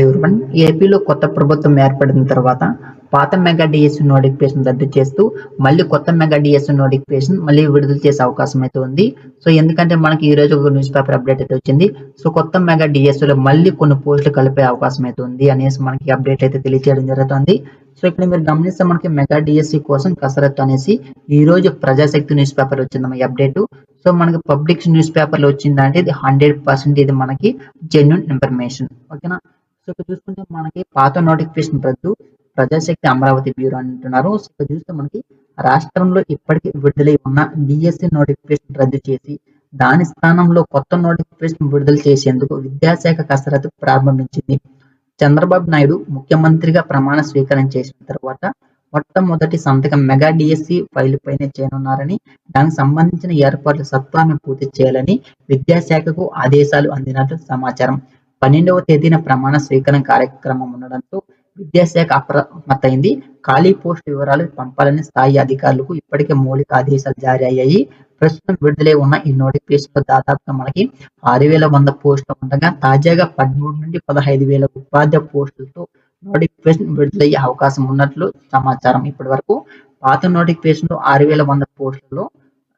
Everyone ఏపీలో కొత్త ప్రభుత్వం ఏర్పడిన తర్వాత పాత మెగా డిఎస్సి నోటిఫికేషన్ రద్దు చేస్తూ మళ్ళీ కొత్త మెగా డిఎస్సి నోటిఫికేషన్ మళ్ళీ విడుదల చేసే అవకాశం అయితే ఉంది. సో ఎందుకంటే మనకి ఈ రోజు ఒక న్యూస్ పేపర్ అప్డేట్ అయితే వచ్చింది. సో కొత్త మెగా డిఎస్సి లో మళ్ళీ కొన్ని పోస్టులు కలిపే అవకాశం అయితే ఉంది అనేసి మనకి అప్డేట్ అయితే తెలియజేయడం జరుగుతుంది. సో ఇక్కడ మీరు గమనిస్తే మనకి మెగా డిఎస్సి కోసం కసరత్తు అనేసి ఈ రోజు ప్రజాశక్తి న్యూస్ పేపర్ వచ్చింది మనకి అప్డేట్. సో మనకి పబ్లిక్ న్యూస్ పేపర్లో వచ్చిందంటే ఇది హండ్రెడ్ పర్సెంట్ ఇది మనకి జెన్యున్ ఇన్ఫర్మేషన్ ఓకేనా? సో ఇక్కడ చూసుకుంటే మనకి పాత నోటిఫికేషన్ రద్దు ప్రజాశక్తి అమరావతి బ్యూరో అంటున్నారు. సో ఇక్కడ చూస్తే మనకి రాష్ట్రంలో ఇప్పటికీ విడుదలై ఉన్న డిఎస్సి నోటిఫికేషన్ రద్దు చేసి దాని స్థానంలో కొత్త నోటిఫికేషన్ విడుదల చేసేందుకు విద్యాశాఖ కసరత్తు ప్రారంభించింది. చంద్రబాబు నాయుడు ముఖ్యమంత్రిగా ప్రమాణ స్వీకారం చేసిన తర్వాత మొట్టమొదటి సంతకం మెగా డిఎస్సి ఫైల్ పైన చేయనున్నారని దానికి సంబంధించిన ఏర్పాట్లు సత్వరమే పూర్తి చేయాలని విద్యాశాఖకు ఆదేశాలు అందినట్లు సమాచారం. పన్నెండవ తేదీన ప్రమాణ స్వీకరణ కార్యక్రమం ఉండడంతో విద్యాశాఖ అప్రమత్తైంది ఖాళీ పోస్ట్ వివరాలు పంపాలని స్థాయి అధికారులకు ఇప్పటికే మౌలిక ఆదేశాలు జారీ అయ్యాయి ప్రస్తుతం విడుదలై ఉన్న ఈ నోటిఫికేషన్లో దాదాపుగా మనకి ఆరు వేల వంద పోస్టులు ఉండగా తాజాగా పదమూడు నుండి పదహైదు వేల ఉపాధ్యాయ పోస్టులతో నోటిఫికేషన్ విడుదలయ్యే అవకాశం ఉన్నట్లు సమాచారం ఇప్పటి వరకు పాత నోటిఫికేషన్లో ఆరు వేల వంద పోస్టుల్లో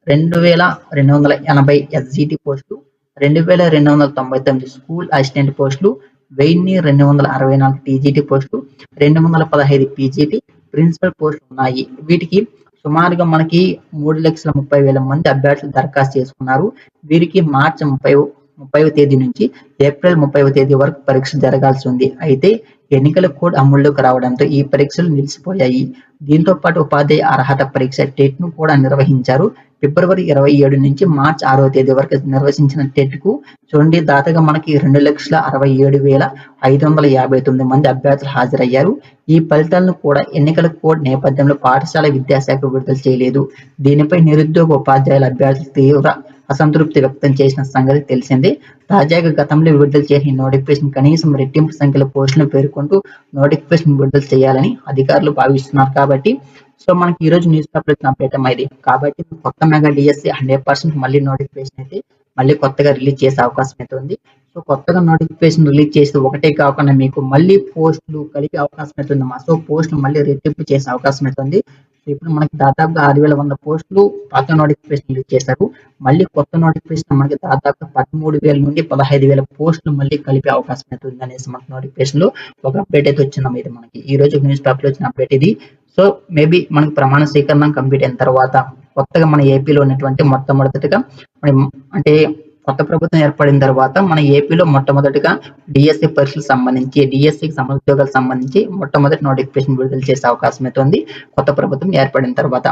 రెండు వేల రెండు వందల ఎనభై ఎస్జిటి పోస్టులు రెండు వేల రెండు వందల తొంభై తొమ్మిది స్కూల్ అసిస్టెంట్ పోస్టులు వెయ్యి రెండు వందల అరవై నాలుగు టీజీటీ పోస్టులు రెండు వందల పదహైదు పీజీటీ ప్రిన్సిపల్ పోస్టులు ఉన్నాయి. వీటికి సుమారుగా మనకి మూడు లక్షల ముప్పై వేల మంది అభ్యర్థులు దరఖాస్తు చేసుకున్నారు. వీరికి మార్చి ముప్పై ముప్పైవ తేదీ నుంచి ఏప్రిల్ ముప్పైవ తేదీ వరకు పరీక్ష జరగాల్సి ఉంది. అయితే ఎన్నికల కోడ్ అమల్లోకి రావడంతో ఈ పరీక్షలు నిలిచిపోయాయి. దీంతో పాటు ఉపాధ్యాయ అర్హత పరీక్ష టెట్ను కూడా నిర్వహించారు. ఫిబ్రవరి ఇరవై ఏడు నుంచి మార్చ్ ఆరవ తేదీ వరకు నిర్వహించిన టెట్కు చూడండి దాదాగా మనకి రెండు లక్షల అరవై ఏడు వేల ఐదు వందల యాభై తొమ్మిది మంది అభ్యర్థులు హాజరయ్యారు. ఈ ఫలితాలను కూడా ఎన్నికల కోడ్ నేపథ్యంలో పాఠశాల విద్యాశాఖ విడుదల చేయలేదు. దీనిపై నిరుద్యోగ ఉపాధ్యాయుల అభ్యర్థులు తీవ్ర అసంతృప్తి వ్యక్తం చేసిన సంగతి తెలిసిందే. తాజాగా గతంలో విడుదల చేసిన నోటిఫికేషన్ కనీసం రెట్టింపు సంఖ్యలో పోస్టులను పేర్కొంటూ నోటిఫికేషన్ విడుదల చేయాలని అధికారులు భావిస్తున్నారు కాబట్టి సో మనకి ఈ రోజు న్యూస్ పేపర్ వచ్చిన అప్డేట్ కాబట్టి కొత్త మెగా డిఎస్సి హండ్రెడ్ పర్సెంట్ మళ్ళీ నోటిఫికేషన్ అయితే మళ్ళీ కొత్తగా రిలీజ్ చేసే అవకాశం అయితే ఉంది. సో కొత్తగా నోటిఫికేషన్ రిలీజ్ చేసి ఒకటే కాకుండా మీకు మళ్ళీ పోస్టులు కలిపే అవకాశం అయితే మా సో పోస్టులు మళ్ళీ రెట్టింపు చేసే అవకాశం అయితే ఉంది. ఇప్పుడు మనకి దాదాపుగా ఆరు వేల వంద పోస్టులు పాత నోటిఫికేషన్ రిలీజ్ చేశారు. మళ్ళీ కొత్త నోటిఫికేషన్ మనకి దాదాపు పదమూడు వేల నుండి పదహైదు వేల పోస్టులు మళ్ళీ కలిపే అవకాశం అయితే ఉంది అనేసి మనకి నోటిఫికేషన్లో ఒక అప్డేట్ అయితే వచ్చిందమ్మ ఇది మనకి. ఈ రోజు న్యూస్ పేపర్లో వచ్చిన అప్డేట్ ఇది. సో మేబీ మనకి ప్రమాణ స్వీకరణ కంప్లీట్ అయిన తర్వాత కొత్తగా మన ఏపీలో ఉన్నటువంటి మొట్టమొదటిగా అంటే కొత్త ప్రభుత్వం ఏర్పడిన తర్వాత మన ఏపీలో మొట్టమొదటిగా డిఎస్సి పరీక్షలకు సంబంధించి డిఎస్సికి ఉద్యోగాలకు సంబంధించి మొట్టమొదటి నోటిఫికేషన్ విడుదల చేసే అవకాశం అయితే ఉంది. కొత్త ప్రభుత్వం ఏర్పడిన తర్వాత.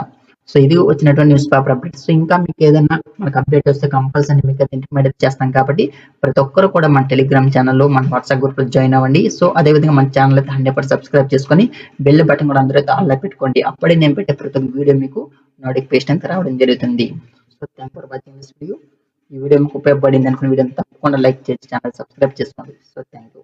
సో ఇది వచ్చినటువంటి న్యూస్ పేపర్ అప్డేట్. సో ఇంకా మీకు ఏదైనా మనకు అప్డేట్ వస్తే కంపల్సరీ మీకు అది ఇంటిమేట్ చేస్తాం కాబట్టి ప్రతి ఒక్కరు కూడా మన టెలిగ్రామ్ ఛానల్లో మన వాట్సాప్ గ్రూప్లో జాయిన్ అవ్వండి. సో అదే విధంగా మన ఛానల్ అయితే హండ్రెడ్ సబ్స్క్రైబ్ చేసుకొని బెల్ బటన్ కూడా అందరూ అయితే ఆన్లో పెట్టుకోండి. అప్పుడే నేను పెట్టే ప్రతి ఒక్క వీడియో మీకు నోటిఫికేషన్ అయితే రావడం జరుగుతుంది. So thank for watching this video ఈ వీడియో మీకు ఉపయోగపడింది అనుకున్న వీడియో తప్పకుండా లైక్ చేసి ఛానల్ సబ్స్క్రైబ్ చేసుకోండి. So thank you